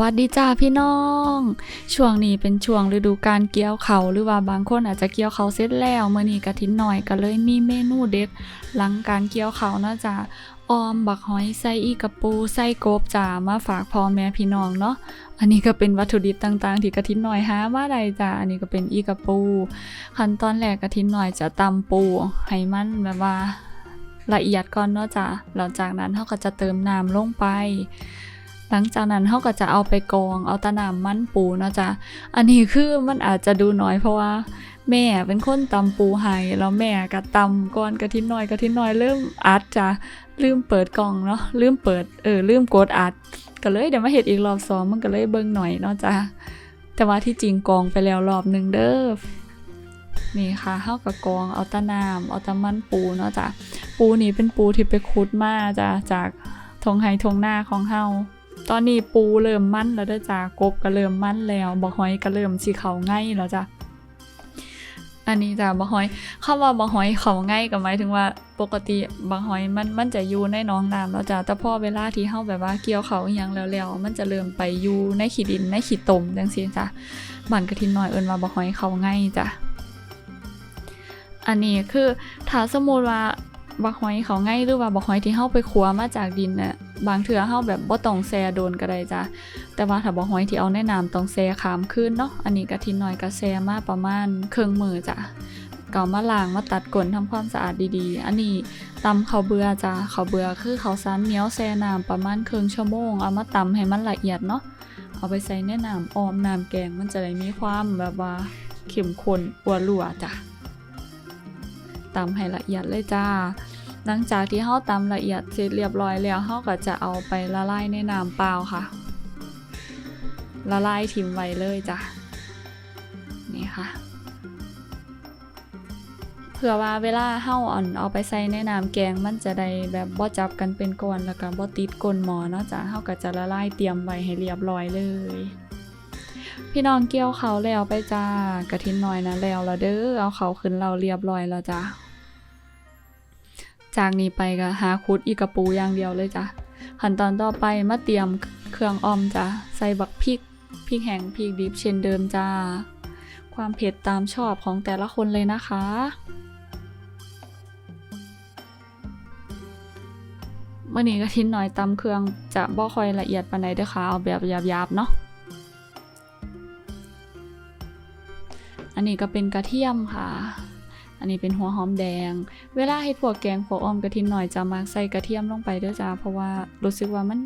วัสดีจ้าพี่น้อง ช่วงนี้เป็นช่วงฤดูการเกี่ยวเขาหรือว่าบางคนอาจจะเกี่ยวเขาเสร็จแล้วเมื่อนี้กะทินหน่อยก็เลยมีเมนูเด็ด หลังการเกี่ยวเขานาะจ้าออมบักหอยใส่อีกระปูใส่กบจ้ามาฝากพ่อแม่พี่น้องเนาะอันนี้ก็เป็นวัตถุดิบต่างๆ ที่กะทินหน่อยหามาได้จ้าอันนี้ก็เป็นอีกระปู ขั้นตอนแรกกะทินหน่อยจะตำปูให้มันแบบว่าละเอียดก่อนเนาะจ้ะหลังจากนั้นเขาก็จะเติมน้ำลงไป หลังจากนั้นเขาก็จะเอาไปกอง เอาตะน้ำมันปูเนาะจ้ะอันนี้คือมันอาจจะดูน้อยเพราะว่า แม่เป็นคนตำปูให้แล้วแม่ก็ตำกอนกระทินน้อยกระทินน้อยเริ่มอัดจ้ะลืมเปิดกล่องเนาะลืมเปิดเออลืมกดอัดก็เลยเดี๋ยวมาเห็ดอีกรอบสองมันก็เลยเบิ่งหน่อยเนาะจ้ะแต่ว่าที่จริงกองไปแล้วรอบหนึ่งเด้อนี่ค่ะเฮากับกองเอาตะน้ำเอาตะมันปูเนาะจ้ะปูนี่เป็นปูที่ไปขุดมาจ้ะจากทงไฮทงหน้าของเฮา ตอนนี้ปูเริ่มมั่นแล้วเด้อจ้ะกบก็เริ่มมั่นแล้วบะหอยก็เริ่มสิเขาง่ายแล้วจ้ะอันนี้จ้ะบะหอยคำว่าบะหอยเขาง่ายก็หมายถึงว่าปกติบะหอยมันมันจะอยู่ในหนองน้ำแล้วจ้ะแต่พอเวลาที่เฮาแบบว่าเกี่ยวเขาอหยังแล้วๆมันจะเริ่มไปอยู่ในขี้ดินในขี้ตมจังซี่จ้ะบ้านกระทินน้อยเอิ้นว่าบะหอยเขาง่ายจ้ะอันนี้คือถ้าสมมุติว่าบักหอยเขาง่ายหรือว่าบักหอยที่เฮาไปขัวมาจากดินน่ะ บางเทื่อเฮาแบบบ่ต้องแซ่โดนก็ได้จ้ะแต่ว่าถ้าบักหอยที่เอาในะน้ำต้องแซ่ขามขึ้นเนาะอันนี้กะทิน้อยก็แซ่มาประมาณครึ่งมือจ้ะก็เอามาล้างมาตัดก้นทำความสะอาดดีๆ อันนี้ตำข้าวเบื่อจ้ะข้าวเบื่อคือข้าวสารเหนียวแซ่น้ำประมาณครึ่งชั่วโมงเอามาตำให้มันละเอียดเนาะเอาไปใส่ในน้ำออมน้ำแกงมันจะได้มีความแบบว่าเข้มข้นอัวรั่วจ้ะตำให้ละเอียดเลยจ้า หลังจากที่เฮาตำละเอียดเสร็จเรียบร้อยแล้วเฮาก็จะเอาไปละลายในน้ำเปล่าค่ะ ละลายทิ้งไว้เลยจ้ะนี่ค่ะเพื่อว่าเวลาเฮาอ่อนเอาไปใส่ในน้ำแกงมันจะได้แบบบ่จับกันเป็นก้อนแล้วก็บ่ติดก้นหมอเนาะจ้ะเฮาก็จะละลายเตรียมไว้ให้เรียบร้อยเลยพี่น้องเกี่ยวเขาแล้วไปจ้ากระทินน้อยนะแล้วละเด้อเอาเขาขึ้นเราเรียบร้อยแล้วจ้า จากนี้ไปก็หาคุดอีกกระปูอย่างเดียวเลยจ้ะขั้นตอนต่อไปมาเตรียมเครื่องออมจ้ะใส่บักพริกพริกแห้งพริกดิบเช่นเดิมจ้า ความเผ็ดตามชอบของแต่ละคนเลยนะคะ เมื่อนี้กระทินหน่อยตำเครื่องจะบ่ค่อยละเอียดปานใดเด้อค่ะเอาแบบหยาบๆเนาะอันนี้ก็เป็นกระเทียมค่ะ อันนี้เป็นหัวหอมแดง เวลาเฮ็ดพวกแกงพวกออมกระทินหน่อยจะมักใส่กระเทียมลงไปด้อจ้าเพราะว่ารู้สึกว่ามัน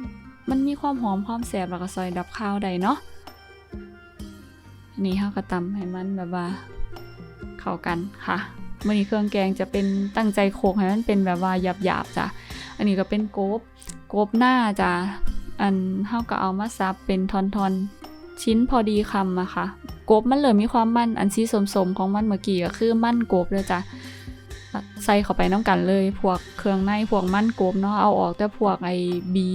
มันมีความหอมความแสบแล้วก็ซอยดับข้าวได้เนาะอันนี้เฮาก็ตำให้มันแบบว่าเข้ากันค่ะมื้อนี้เครื่องแกงจะเป็นตั้งใจโขลกให้มันเป็นแบบว่าหยาบๆจ้ะอันนี้ก็เป็นโกบโกบหน้าจ้ะอันเฮาก็เอามาซับเป็นทอนๆ ชิ้นพอดีคำอะค่ะ กบมันเลือมีความมันอันสีสมๆของมันเมื่อกี้ก็คือมันกบเลยจ้ะใส่เข้าไปน้ำกันเลย พวกเครื่องในพวกมันกบเนาะเอาออกแต่พวกไอบี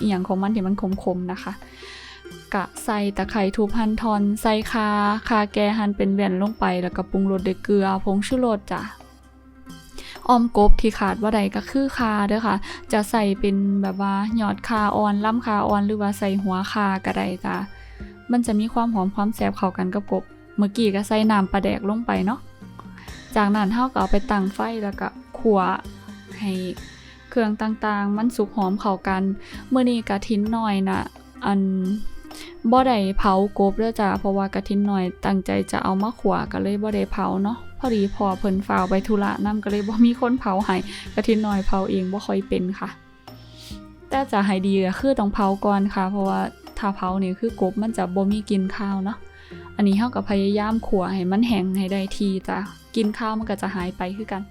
อหย่างของมันที่มันคมๆนะคะ กะใส่ตะไคร้ทุบหั่นทอนใส่คาคาแกหั่นเป็นแว่นลงไป แล้วก็ปรุงรสด้วยเกลือผงชูรสจ้ะออมกบที่ขาดว่าใดก็คือคาเด้อค่ะ จะใส่เป็นแบบว่าหยอดคาอ่อนล่ำคาอ่อนหรือว่าใส่หัวคาก็ได้จ้ะ มันจะมีความหอมความแซ่บเข้ากันกับกบ เมื่อกี้ก็ใส่น้ำปลาแดกลงไปเนาะ จากนั้นเฮาก็เอาไปตั้งไฟแล้วก็ขัวให้เครื่องต่างๆ มันสุกหอมเข้ากันเมื่อนี้กะทิ้นหน่อยนะอันบ่ได้เผากบเด้อจ้ะเพราะว่ากะทิ้นหน่อยตั้งใจจะเอามาขัวก็เลยบ่ได้เผาเนาะพอดีพอเพิ่นฝ่าวไปธุระนํก็เลยบ่มีคนเผาให้กะทิ้นหน่อยเผาเองบ่ค่อยเป็นค่ะ แต่จะให้ดีก็คือต้องเผาก่อนค่ะ เพราะว่า ถ้าเผานี่คือกบมันจะบ่มีกินข้าวเนาะอันนี้เฮาก็พยายามขัวให้มันแห้งให้ได้ทีจ้ะกินข้าวมันก็จะหายไปคือกัน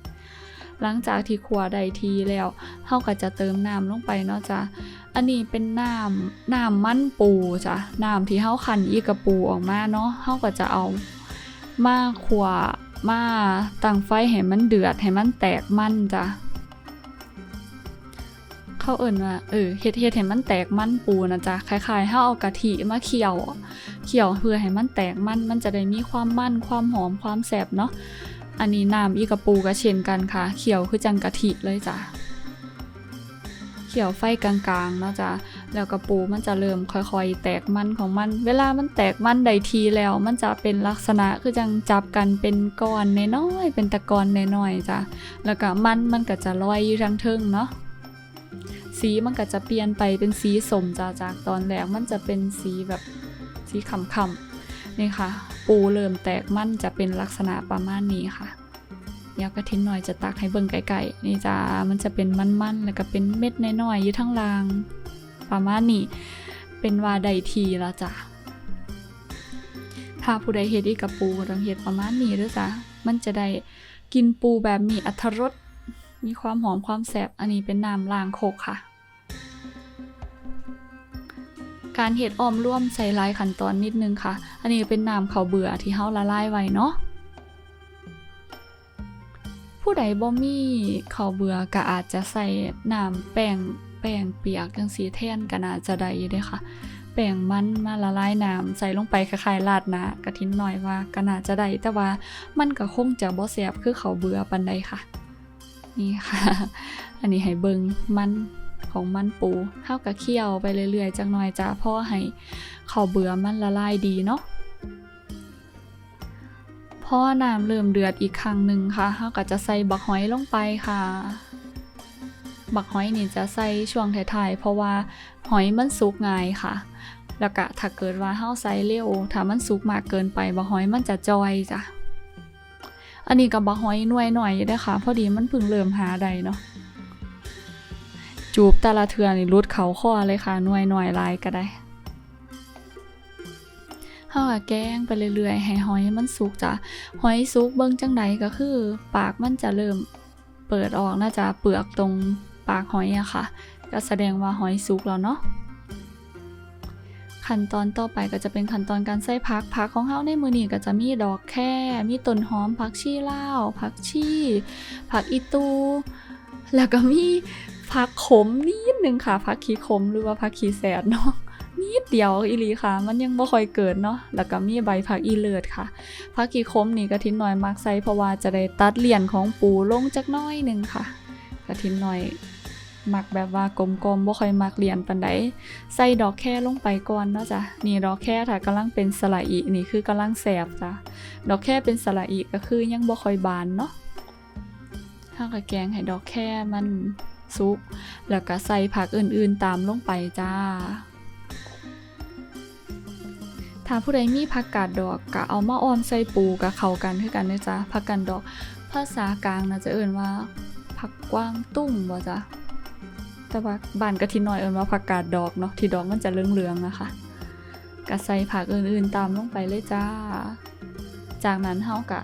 หลังจากที่ขัวได้ทีแล้วเฮาก็จะเติมน้ำลงไปเนาะจ้ะอันนี้เป็นน้ำน้ำมันปูจ้ะน้ำที่เฮาคั้นอีกระปูออกมาเนาะเฮาก็จะเอามาขัวมาตั้งไฟให้มันเดือดให้มันแตกมันจ้ะ เขาเอิ่นว่าเออเฮ็ดเฮ็ดให้มันแตกมันปูนะจ๊ะคล้ายๆเฮาเอากะทิมาเคี่ยวเคี่ยวเพื่อให้มันแตกมันมันจะได้มีความมันความหอมความแซ่บเนาะอันนี้น้ำอีกระปูก็เช่นกันค่ะเคี่ยวคือจังกะทิเลยจ้ะเขี่ยวไฟกลางๆนะจ้ะแล้วกระปูมันจะเริ่มค่อยๆ แตกมันของมัน เวลามันแตกมันใดทีแล้ว มันจะเป็นลักษณะคือจังจับกันเป็นก้อนน้อยๆเป็นตะกอนน้อยๆจ้ะแล้วก็มันมันก็จะลอยอยู่ทั้งเทิงเนาะ สีมันก็จะเปลี่ยนไปเป็นสีสมจ้าจากตอนแรกมันจะเป็นสีแบบสีขำๆนี่ค่ะ ปูเริ่มแตกมันจะเป็นลักษณะประมาณนี้ค่ะเดี๋ยวกระทินหน่อยจะตักให้เบิ่งไกลๆนี่จ้ามันจะเป็นมันๆแล้วก็เป็นเม็ดน้อยๆอยู่ทั้งราง ประมาณนี้ เป็นว่าใดทีละจ้ะถ้าผู้ใดเฮ็ดอีกกับปูต้องเฮ็ดประมาณนี้ด้อจ้ะมันจะได้กินปูแบบมีอรรถรส มีความหอมความแซบอันนี้เป็นน้ำล้างโคกค่ะ การเฮ็ดออมร่วมใส่ลายขั้นตอนนิดนึงค่ะ อันนี้เป็นน้ำเขาเบื่อที่เฮาละลายไว้เนาะผู้ใดบ่มีเขาเบื่อก็อาจจะใส่น้ำแป้งแป้งเปียกจังสีแท่นก็น่าจะได้เด้ค่ะ แป้งมันมาละลายน้ำใส่ลงไปคล้ายๆราดน้ากะทิ้นหน่อยว่าก็น่าจะได้แต่ว่ามันก็คงจะบ่แซบคือเขาเบื่อปานใดค่ะ นี่ค่ะ อันนี้ให้เบิงมันของมันปูเท่ากับเคี่ยวไปเรื่อยๆจังหน่อยจ้ะเพราะให้ข้าวเบื่อมันละลายดีเนาะพอน้ำเริ่มเดือดอีกครั้งหนึ่งค่ะเราก็จะใส่บักหอยลงไปค่ะ บักหอยนี่จะใส่ช่วงท้ายๆเพราะว่าหอยมันสุกง่ายค่ะ แล้วก็ถ้าเกิดว่าเฮาใส่เร็วถ้ามันสุกมากเกินไปบักหอยมันจะจอยจ้ะ อันนี้กับบักหอยหน่วยหน่อยอยู่ด้ค่ะ พอดีมันเพิ่งเริ่มหาได้เนาะจูบแต่ละเทือนี่รุดเขาข้อเลยค่ะหน่วยหน่อยลายก็ได้เฮาก็แกงไปเรื่อยๆให้หอยมันสุกจ้ะหอยสุกเบิ่งจังใดก็คือ ปากมันจะเริ่มเปิดออกน่าจะเปลือกตรงปากหอยอะค่ะ ก็แสดงว่าหอยสุกแล้วเนาะ ขั้นตอนต่อไปก็จะเป็นขั้นตอนการใส่ผักผักของเฮาในมือนี้ก็จะมีดอกแค่ มีต้นหอมผักชีเลาผักชีผักอีตู แล้วก็มีผักขมนิดนึงค่ะผักขี้ขมหรือว่าผักขี้แสดเนาะนิดเดียวอีลีค่ะ มันยังบ่ค่อยเกิดเนาะแล้วก็มีใบผักอีเลิศค่ะผักขี้ขมนี่กระทินหน่อยมักใส่เพราะว่าจะได้ตัดเหรียญของปูลงจักน้อยนึงค่ะกระทินหน่อย มักแบบว่ากลมๆบ่ค่อยมักเหรียญปานใดใส่ดอกแค่ลงไปก่อนเนาะจ้ะนี่ดอกแค่ถ้ากำลังเป็นสละอีนี่คือกำลังแสบจ้ะดอกแค่เป็นสละอีก็คือยังบ่ค่อยบานเนาะถ้ากะแกงให้ดอกแค่มันสุก แล้วก็ใส่ผักอื่นๆตามลงไปจ้าถ้าผู้ใดมีผักกาดดอกก็เอามาออมใส่ปูกับเข้ากันคือกันเด้อจ้าผักกาดดอกภาษากลางน่าจะเอ่นว่าผักกว้างตุ้งบ่จ้ะ แต่ว่าบ้านกะทิน้อยเอิ้นว่าผักกาดดอกเนาะที่ดอกมันจะเหลืองๆนะคะก็ใส่ผักอื่นๆตามลงไปเลยจ้า จากนั้นเฮาก็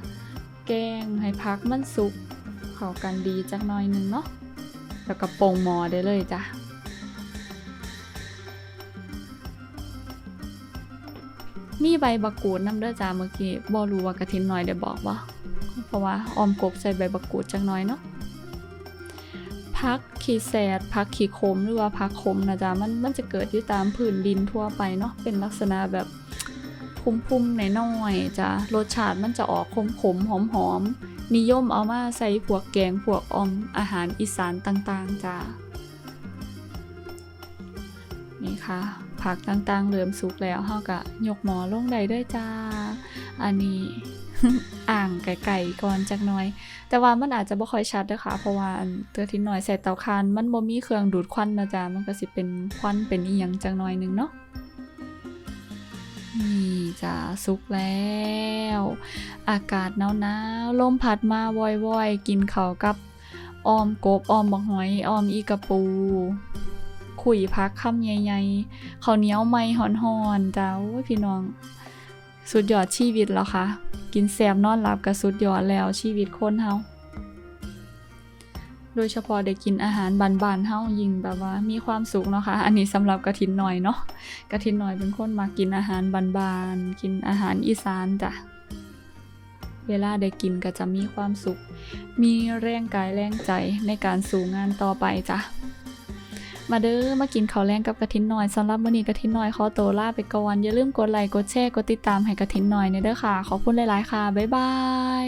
แกงให้ผักมันสุกเข้ากันดีจักหน่อยหนึงเนาะแล้วก็ปรุงหมอได้เลยจ้ะมีใบบักกูดน้ำเด้อจ้าเมื่อกี้บ่รู้ว่ากะทินน้อยได้บอกว่า เพราะว่าออมกบใส่ใบบักกูดจักหน้อยเนาะ พักขีแสดพักขีขมหรือว่าพักขมนะจ๊ะมันมันจะเกิดอยู่ตามพื้นดินทั่วไปเนาะเป็นลักษณะแบบพุ่มๆหน่อยๆจ้ะรสชาติมันจะออกขมๆหอมๆนิยมเอามาใส่พวกแกงพวกออมอาหารอีสานต่างๆจ้านี่ค่ะผักต่างๆเริ่มสุกแล้วเฮาก็ยกหมอลงได้ด้วยจ้า อันนี้อ่างไก่ๆก่อนจักหน่อย แต่ว่ามันอาจจะบ่ค่อยชัดเด้อค่ะเพราะว่าอันเตือที่น้อยใส่เตาคานมันบ่มีเครื่องดูดควันนะจ๊ะมันก็สิเป็นควันเป็นอีหยังจักหน่อยนึงเนาะนี่จ้าสุกแล้ว อากาศหนาวๆลมพัดมาว่อยๆ กินข้าวกับออมกบออมบักหอยออมอีกระปู ขุยพักคำใหญ่ๆข้าวเหนียวไหมหอนๆจ้าพี่น้อง สุดยอดชีวิตแล้วค่ะ กินแซมนอนหลับก็สุดยอดแล้วชีวิตคนเฮาโดยเฉพาะได้กินอาหารบานๆเฮายิ่งแบบว่ามีความสุขเนาะค่ะ อันนี้สำหรับกระถินหน่อยเนาะกระถินหน่อยเป็นคนมากินอาหารบานๆกินอาหารอีสานจ้ะเวลาได้กินก็จะมีความสุข มีแรงกายแรงใจในการสู่งานต่อไปจ้ะ มาเด้อมากินข้าวแรงกับกระทินหน่อยสำหรับมื้อนี้กระทินหน่อยขอตัวลาไปก่อนอย่าลืมกดไลค์กดแชร์กดติดตามให้กระทินหน่อยในเด้อค่ะ ขอบคุณหลาย ๆ ค่ะ บ๊ายบาย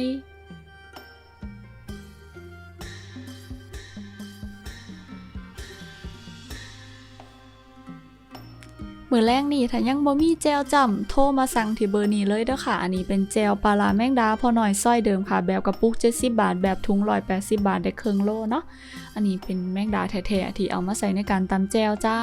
มือแรงนี่ถ้ายังบ่มีเจลจำโทรมาสั่งที่เบอร์นี้เลยเด้อค่ะ อันนี้เป็นเจลปลาลาแมงดาพอหน่อยสร้อยเดิมค่ะ แบบกระปุก 70 บาท แบบถุง180 บาทได้ครึ่งโลเนาะันนี้เป็นแมงดาแท้ๆที่เอามาใส่ในการตำแจวจ้า